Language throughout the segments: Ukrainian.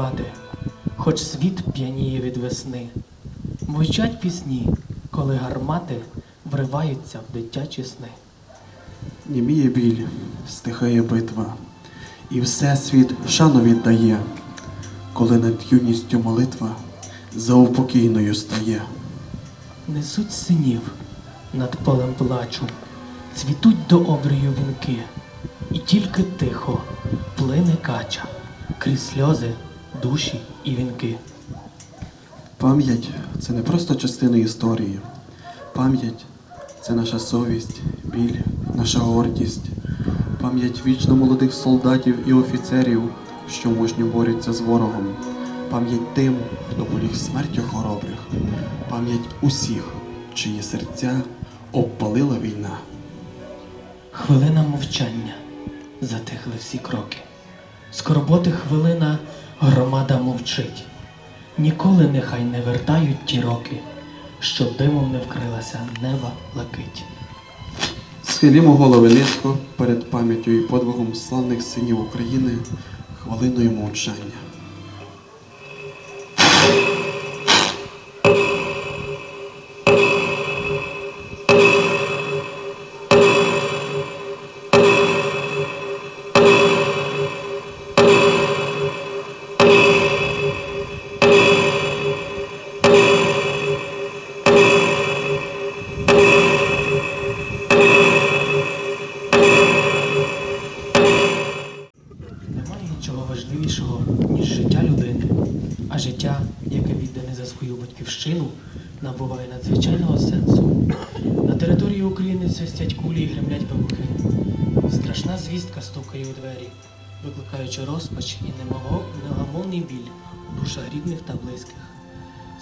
співати, хоч світ п'яніє від весни. Мовчать пісні, коли гармати вриваються в дитячі сни. Німіє біль, стихає битва, і всесвіт шану віддає, коли над юністю молитва за упокійною стає. Несуть синів над полем плачу, цвітуть до обрію вінки, і тільки тихо плине кача крізь сльози, душі і вінки. Пам'ять це не просто частина історії. Пам'ять це наша совість, біль, наша гордість. Пам'ять вічно молодих солдатів і офіцерів, що мужньо борються з ворогом. Пам'ять тим, хто поліг смертю хоробрих. Пам'ять усіх, чиї серця обпалила війна. Хвилина мовчання, затихли всі кроки. Скорботи хвилина громада мовчить. Ніколи нехай не вертають ті роки, що димом не вкрилася неба лакить. Схилімо голови низько перед пам'яттю і подвигом славних синів України хвилиною мовчання. Викликаючи розпач і негамовний біль у душах рідних та близьких.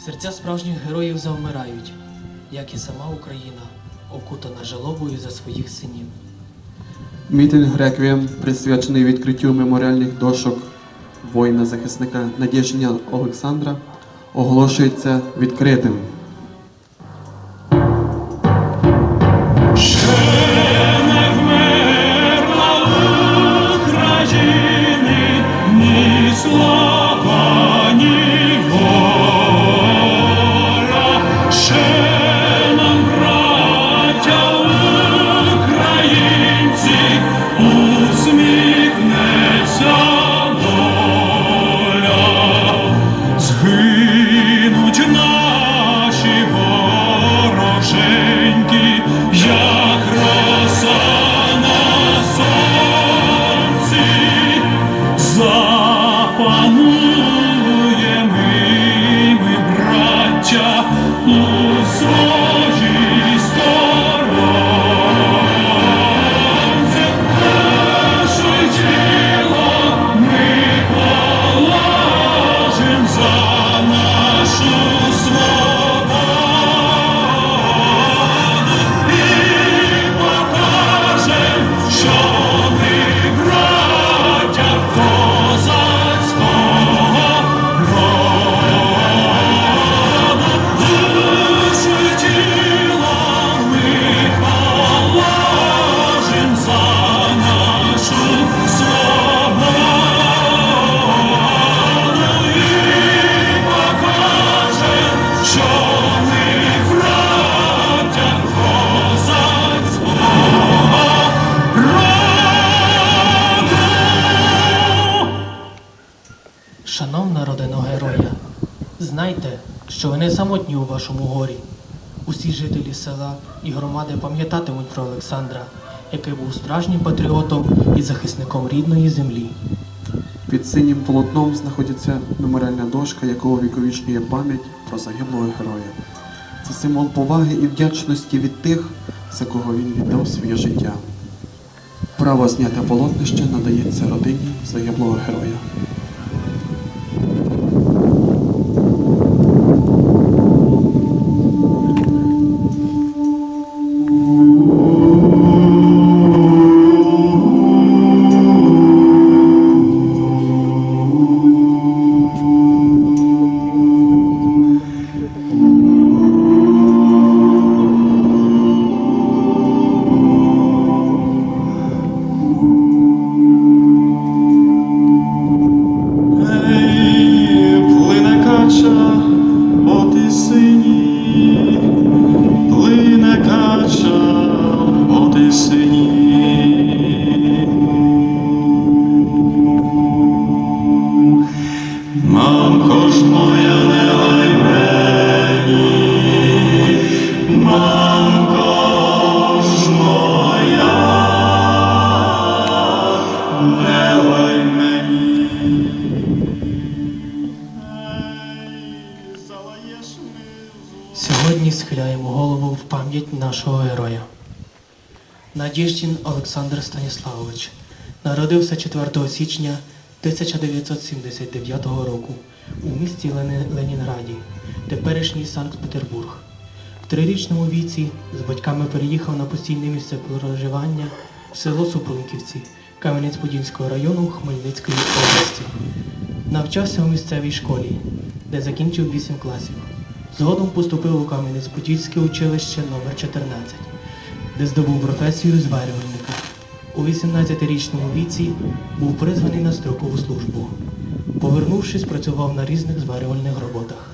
Серця справжніх героїв завмирають, як і сама Україна, окутана жалобою за своїх синів. Мітинг Реквієм, присвячений відкриттю меморіальних дошок воїна-захисника Надєжня Олександра, оголошується відкритим. Самотні у вашому горі. Усі жителі села і громади пам'ятатимуть про Олександра, який був справжнім патріотом і захисником рідної землі. Під синім полотном знаходиться меморіальна дошка, якого віковічнює пам'ять про загиблого героя. Це символ поваги і вдячності від тих, за кого він віддав своє життя. Право зняти полотнище надається родині загиблого героя. Станіславович народився 4 січня 1979 року у місті Ленінграді, теперішній Санкт-Петербург. В трирічному віці з батьками переїхав на постійне місце проживання в село Супрунківці Кам'янець-Подільського району Хмельницької області. Навчався у місцевій школі, де закінчив 8 класів. Згодом поступив у Кам'янець-Подільське училище номер 14 де здобув професію зварювальника. У 18-річному віці був призваний на строкову службу. Повернувшись, працював на різних зварювальних роботах.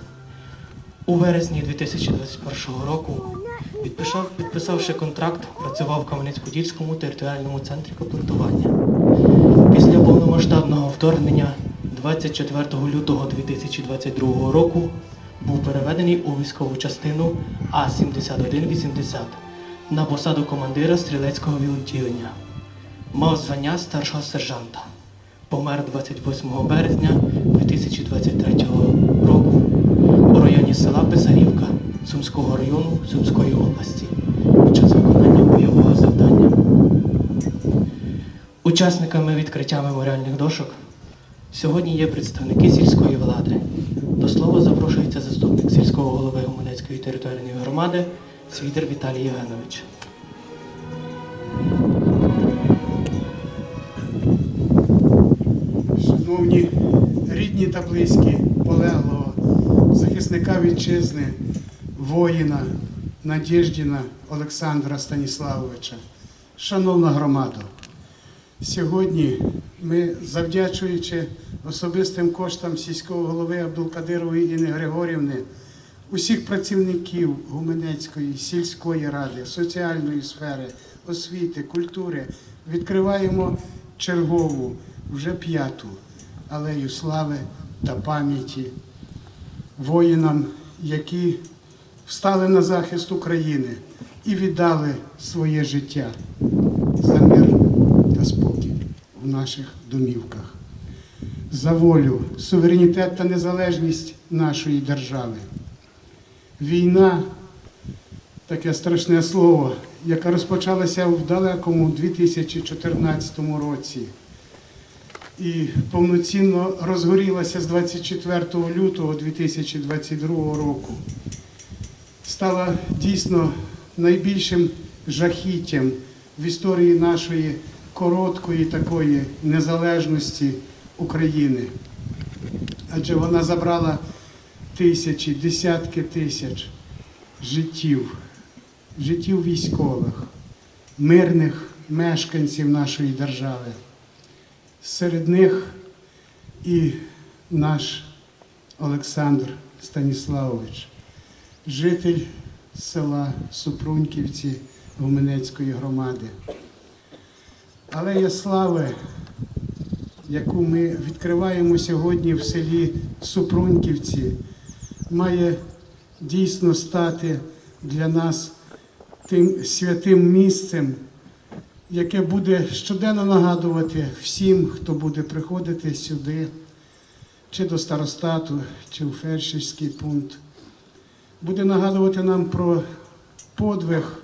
У вересні 2021 року, підписав, підписавши контракт, працював в Кам'янець-Подільському територіальному центрі комплектування. Після повномасштабного вторгнення 24 лютого 2022 року був переведений у військову частину А-7180 на посаду командира стрілецького відділення. Мав звання старшого сержанта. Помер 28 березня 2023 року у районі села Писарівка Сумського району Сумської області під час виконання бойового завдання. Учасниками відкриття меморіальних дошок сьогодні є представники сільської влади. До слова запрошується заступник сільського голови Гуменецької територіальної громади Свідер Віталій Євгенович. Шановні рідні та близькі полеглого захисника вітчизни, воїна Надєждіна Олександра Станіславовича, шановна громада, сьогодні ми, завдячуючи особистим коштам сільського голови Абдулкадирової Інни Григорівни, усіх працівників Гуменецької сільської ради, соціальної сфери, освіти, культури відкриваємо чергову, вже п'яту алею слави та пам'яті воїнам, які встали на захист України і віддали своє життя за мир та спокій в наших домівках, за волю, суверенітет та незалежність нашої держави. Війна таке страшне слово, яка розпочалася в далекому 2014 році і повноцінно розгорілася з 24 лютого 2022 року, стала дійсно найбільшим жахіттям в історії нашої короткої такої незалежності України. Адже вона забрала тисячі, десятки тисяч життів, життів військових, мирних мешканців нашої держави. Серед них і наш Олександр Станіславович, житель села Супруньківці Гуменецької громади. Алея слави, яку ми відкриваємо сьогодні в селі Супруньківці, має дійсно стати для нас тим святим місцем, яке буде щоденно нагадувати всім, хто буде приходити сюди, чи до старостату, чи у фельдшерський пункт, буде нагадувати нам про подвиг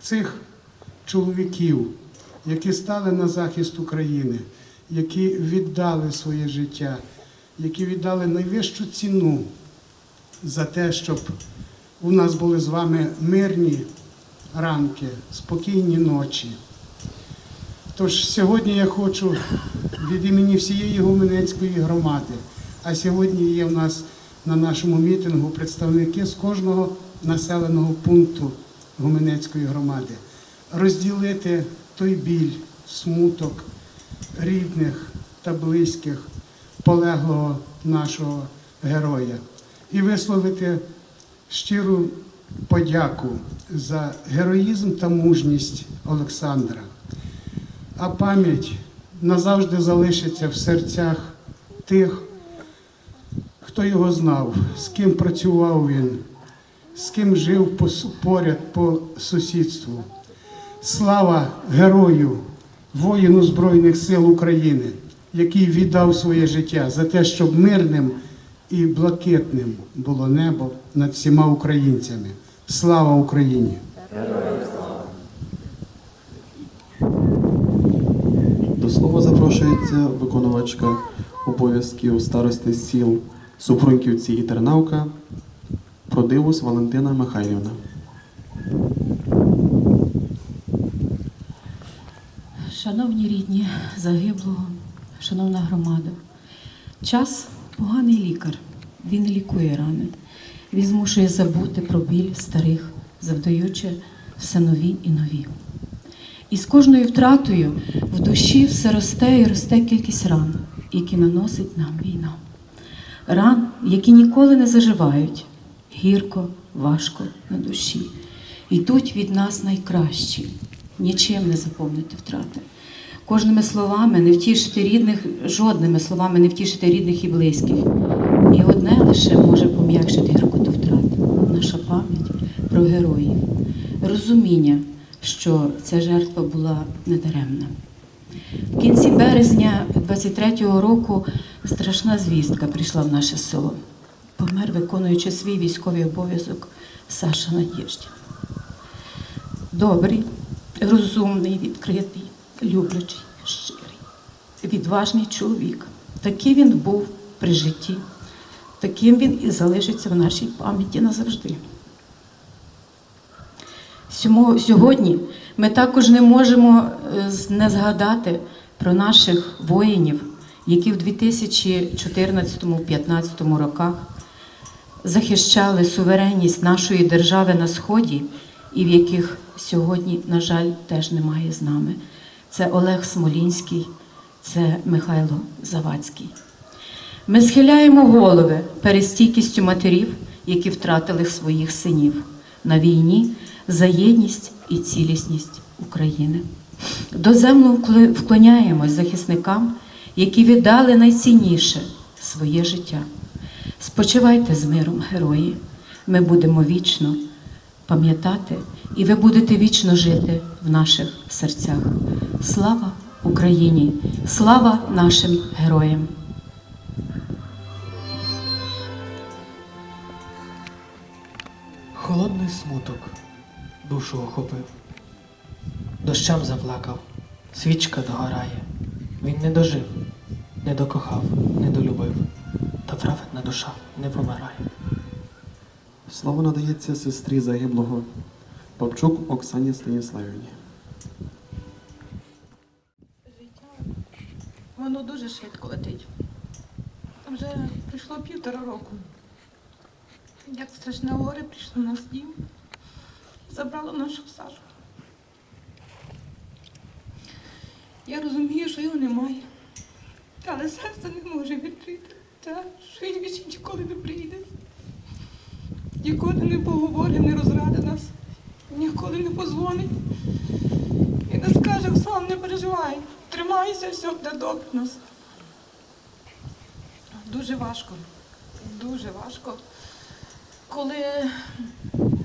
цих чоловіків, які стали на захист України, які віддали своє життя, які віддали найвищу ціну за те, щоб у нас були з вами мирні ранки, спокійні ночі. Тож сьогодні я хочу від імені всієї Гуменецької громади, а сьогодні є в нас на нашому мітингу представники з кожного населеного пункту Гуменецької громади, розділити той біль, смуток рідних та близьких полеглого нашого героя і висловити щиру подяку за героїзм та мужність Олександра. А пам'ять назавжди залишиться в серцях тих, хто його знав, з ким працював він, з ким жив поряд по сусідству. Слава герою, воїну Збройних сил України, який віддав своє життя за те, щоб мирним і блакитним було небо над всіма українцями. Слава Україні! До слова запрошується виконувачка обов'язків старости сіл Супруньківці і Тернавка Продивус Валентина Михайлівна. Шановні рідні загиблого, шановна громада, час поганий лікар. Він лікує рани. Він змушує забути про біль старих, завдаючи все нові і нові. І з кожною втратою в душі все росте і росте кількість ран, які наносить нам війна. Ран, які ніколи не заживають, гірко, важко на душі. Йдуть від нас найкращі, нічим не заповнити втрати. Кожними словами не втішити рідних, жодними словами не втішити рідних і близьких. І одне лише може пом'якшити гіркоту втрат наша пам'ять про героїв, розуміння, що ця жертва була недаремна. В кінці березня 23-го року страшна звістка прийшла в наше село. Помер, виконуючи свій військовий обов'язок Саша Надєждін. Добрий, розумний, відкритий, люблячий, щирий, відважний чоловік. Такий він був при житті, таким він і залишиться в нашій пам'яті назавжди. Сьогодні ми також не можемо е, не згадати про наших воїнів, які в 2014-2015 роках захищали суверенність нашої держави на сході, і в яких сьогодні, на жаль, теж немає з нами. Це Олег Смолінський, це Михайло Завадський. Ми схиляємо голови перед стійкістю матерів, які втратили своїх синів на війні за єдність і цілісність України. Доземно вкли- вклоняємось захисникам, які віддали найцінніше своє життя. Спочивайте з миром, герої. Ми будемо вічно пам'ятати, і ви будете вічно жити в наших серцях. Слава Україні! Слава нашим героям! Холодний смуток душу охопив. Дощам заплакав, свічка догорає. Він не дожив, не докохав, не долюбив, та праведна душа не помирає. Слово надається сестрі загиблого Павчук Оксані Станіславівні. Воно дуже швидко летить. Вже пройшло півтора року. Як страшне горе прийшло в дім, забрало нашу Сашу. Я розумію, що його немає, але серце не може відкрити, та, що він більше ніколи не прийде. Ніколи не поговорить, не розради нас, ніколи не позвонить. І не скаже, Оксан, не переживай, тримайся, все буде добре нас. Дуже важко, дуже важко. Коли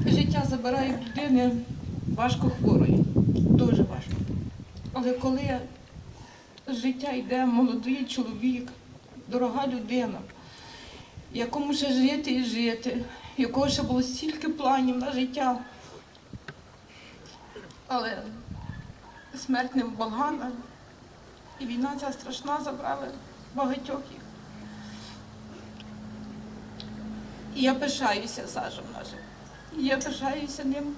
життя забирає людини важко хворої, дуже важко. Але коли життя йде молодий чоловік, дорога людина, якому ще жити і жити, якого ще було стільки планів на життя. Але смерть не вблагана, і війна ця страшна забрала багатьох їх. І я пишаюся Сашем нашим. Я пишаюся ним.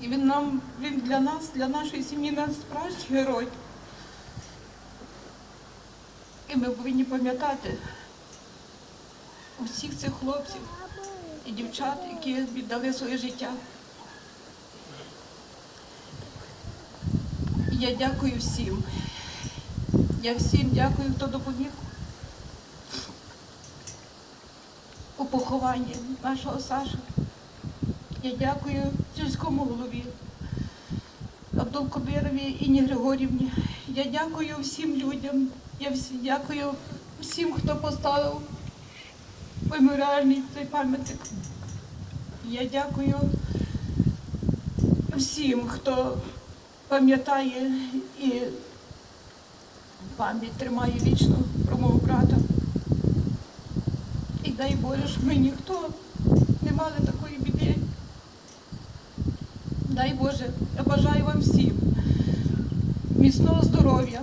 І він нам, він для нас, для нашої сім'ї нас справжній герой. І ми повинні пам'ятати усіх цих хлопців і дівчат, які віддали своє життя. Я дякую всім. Я всім дякую, хто допоміг у похованні нашого Саші. Я дякую сільському голові Абдулкобирові Інні Григорівні. Я дякую всім людям. Я всі, дякую всім, хто поставив меморіальний цей пам'ятник. Я дякую всім, хто пам'ятає і пам'ять тримає вічно про мого брата. І дай Боже, щоб ми ніхто не мали такої. Дай Боже, я бажаю вам всім міцного здоров'я.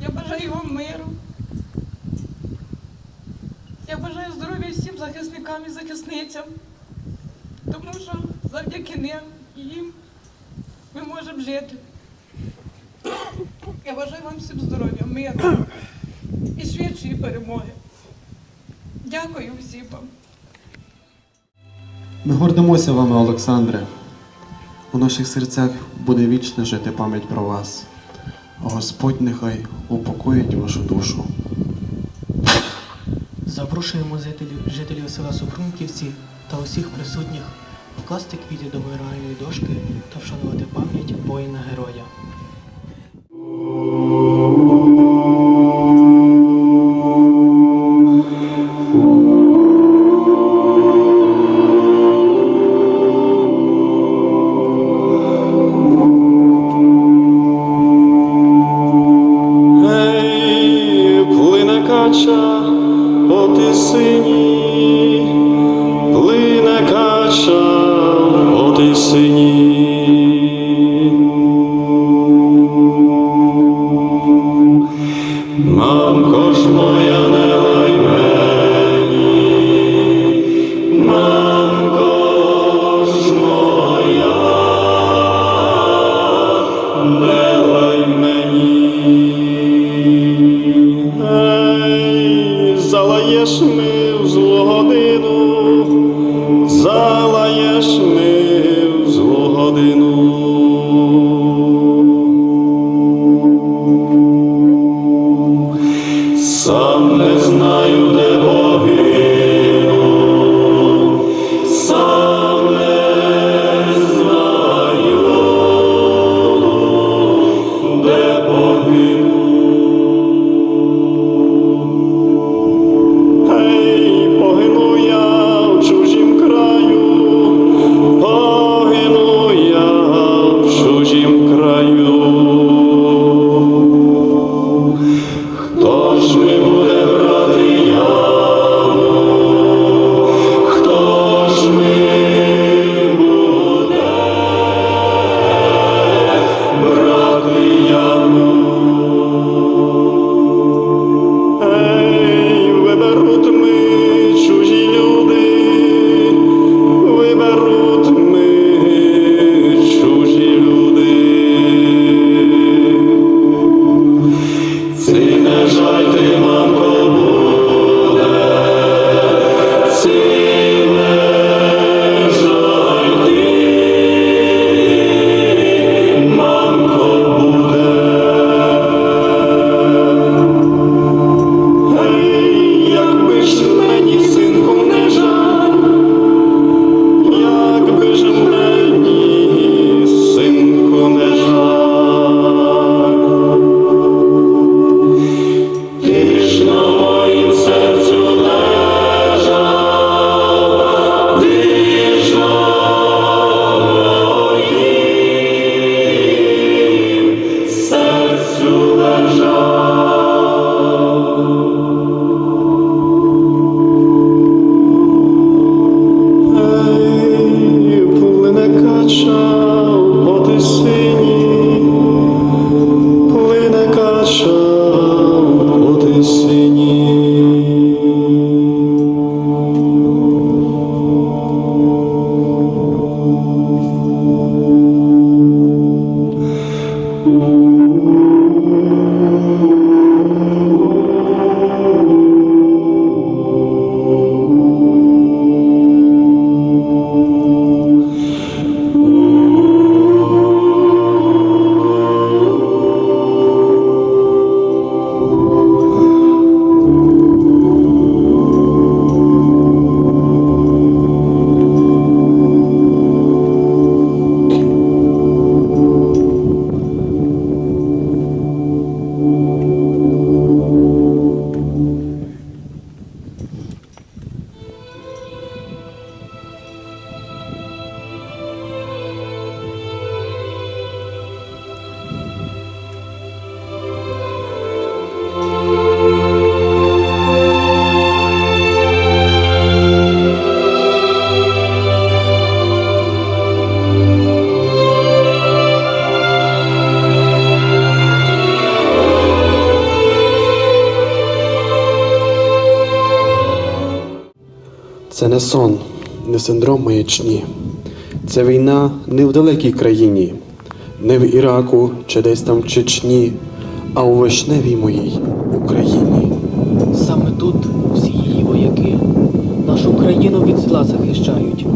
Я бажаю вам миру. Я бажаю здоров'я всім захисникам і захисницям, тому що завдяки ним і їм ми можемо жити. Я бажаю вам всім здоров'я, миру і швидшої перемоги. Дякую всім вам. Ми гордимося вами, Олександре. У наших серцях буде вічно жити пам'ять про вас. Господь нехай упокоїть вашу душу. Запрошуємо жителів, жителів села Супрунківці та усіх присутніх вкласти квіти до меморіальної дошки та вшанувати пам'ять воїна-героя. Тисині, плине кача по тисині. Мамко не сон, не синдром маячні. Це війна не в далекій країні, не в Іраку чи десь там в Чечні, а у вишневій моїй Україні. Саме тут всі її вояки нашу країну від зла захищають.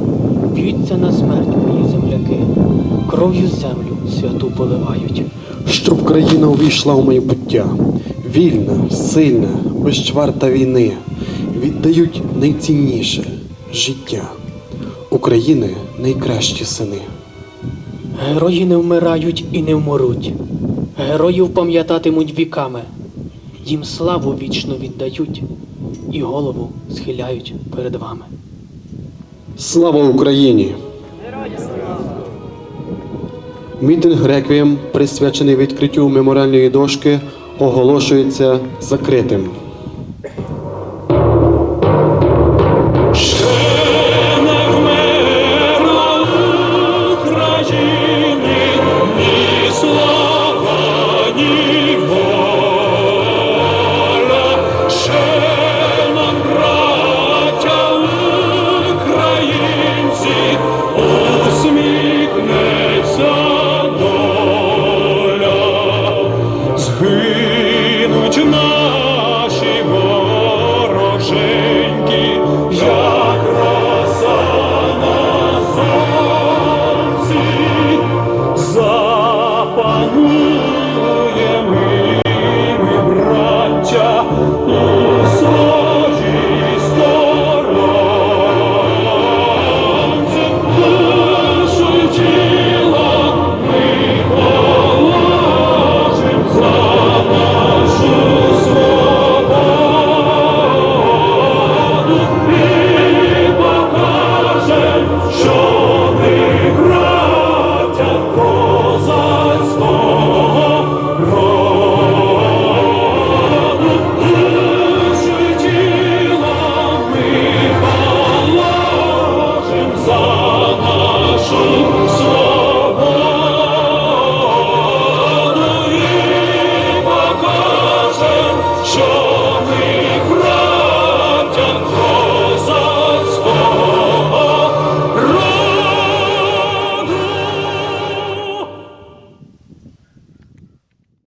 Б'ються на смерть мої земляки, кров'ю землю святу поливають. Щоб країна увійшла в майбуття, вільна, сильна, безчварта війни, віддають найцінніше життя. України найкращі сини. Герої не вмирають і не вмруть. Героїв пам'ятатимуть віками. Їм славу вічно віддають і голову схиляють перед вами. Слава Україні! Мітинг реквієм, присвячений відкриттю меморіальної дошки, оголошується закритим.